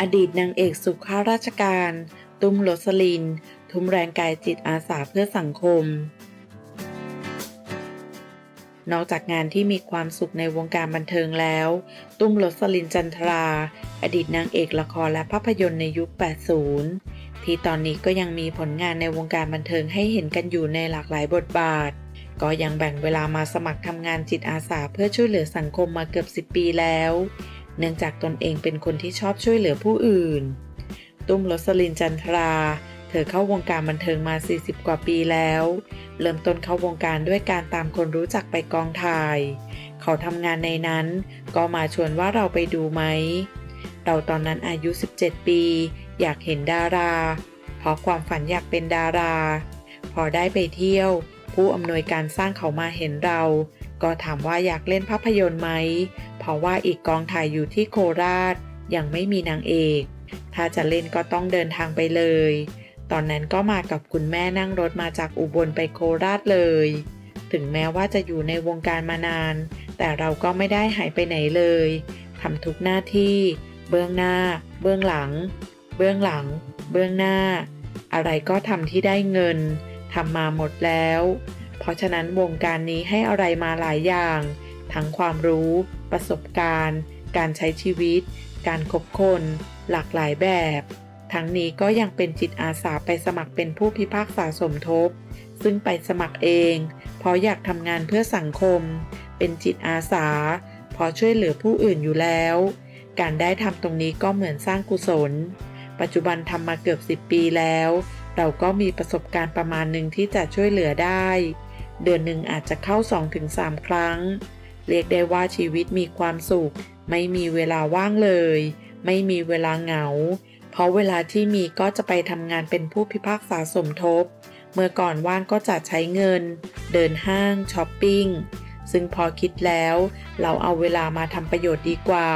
อดีตนางเอกสุข้าราชการ ตุ้มโรสลิน ทุ่มแรงกายจิตอาสาเพื่อสังคม นอกจากงานที่มีความสุขในวงการบันเทิงแล้ว ตุ้มโรสลินจันทรา อดีตนางเอกละครและภาพยนตร์ในยุค 80 ที่ตอนนี้ก็ยังมีผลงานในวงการบันเทิงให้เห็นกันอยู่ในหลากหลายบทบาท ก็ยังแบ่งเวลามาสมัครทำงานจิตอาสาเพื่อช่วยเหลือสังคมมาเกือบ 10 ปีแล้ว เนื่องจากตนเองเป็นคนที่ชอบช่วยเหลือผู้อื่น ตุ้มรสลินจันทรา เธอเข้าวงการบันเทิงมา 40 กว่าปีแล้ว เริ่มต้นเข้าวงการด้วยการตามคนรู้จักไปกองถ่าย เขาทำงานในนั้น ก็มาชวนว่าเราไปดูไหม เราตอนนั้นอายุ 17 ปี อยากเห็นดารา เพราะความฝันอยากเป็นดารา พอได้ไปเที่ยว ผู้อำนวยการสร้างเขามาเห็นเรา ก็ถามว่าอยากเล่นภาพยนตร์ไหม เพราะว่าอีกกองถ่ายอยู่ที่โคราช ยังไม่มีนางเอก ถ้าจะเล่นก็ต้องเดินทางไปเลย ตอนนั้นก็มากับคุณแม่นั่งรถมาจากอุบลไปโคราชเลย ถึงแม้ว่าจะอยู่ในวงการมานาน แต่เราก็ไม่ได้หายไปไหนเลยทำทุกหน้าที่ เบื้องหน้า เบื้องหลัง เบื้องหลัง เบื้องหน้า อะไรก็ทำที่ได้เงิน ทำมาหมดแล้ว เพราะฉะนั้นวงการนี้ให้อะไรมาหลายอย่าง ทั้งความรู้ ประสบการณ์ การใช้ชีวิต การคบคน หลากหลายแบบ ทั้งนี้ก็ยังเป็นจิตอาสาไปสมัครเป็นผู้พิพากษาสมทบ ซึ่งไปสมัครเอง เพราะอยากทำงานเพื่อสังคม เป็นจิตอาสา เพอช่วยเหลือผู้อื่นอยู่แล้ว การได้ทำตรงนี้ก็เหมือนสร้างกุศล ปัจจุบันทำมาเกือบ 10 ปีแล้ว เราก็มีประสบการณ์ประมาณหนึ่งที่จะช่วยเหลือได้ เดือนหนึ่งอาจจะเข้า 2-3 ครั้ง เรียกได้ว่าชีวิตมีความสุข ไม่มีเวลาว่างเลย ไม่มีเวลาเหงา เพราะเวลาที่มีก็จะไปทำงานเป็นผู้พิพากษาสมทบ เมื่อก่อนว่างก็จะใช้เงิน เดินห้างช้อปปิ้งซึ่งพอคิดแล้ว เราเอาเวลามาทำประโยชน์ดีกว่า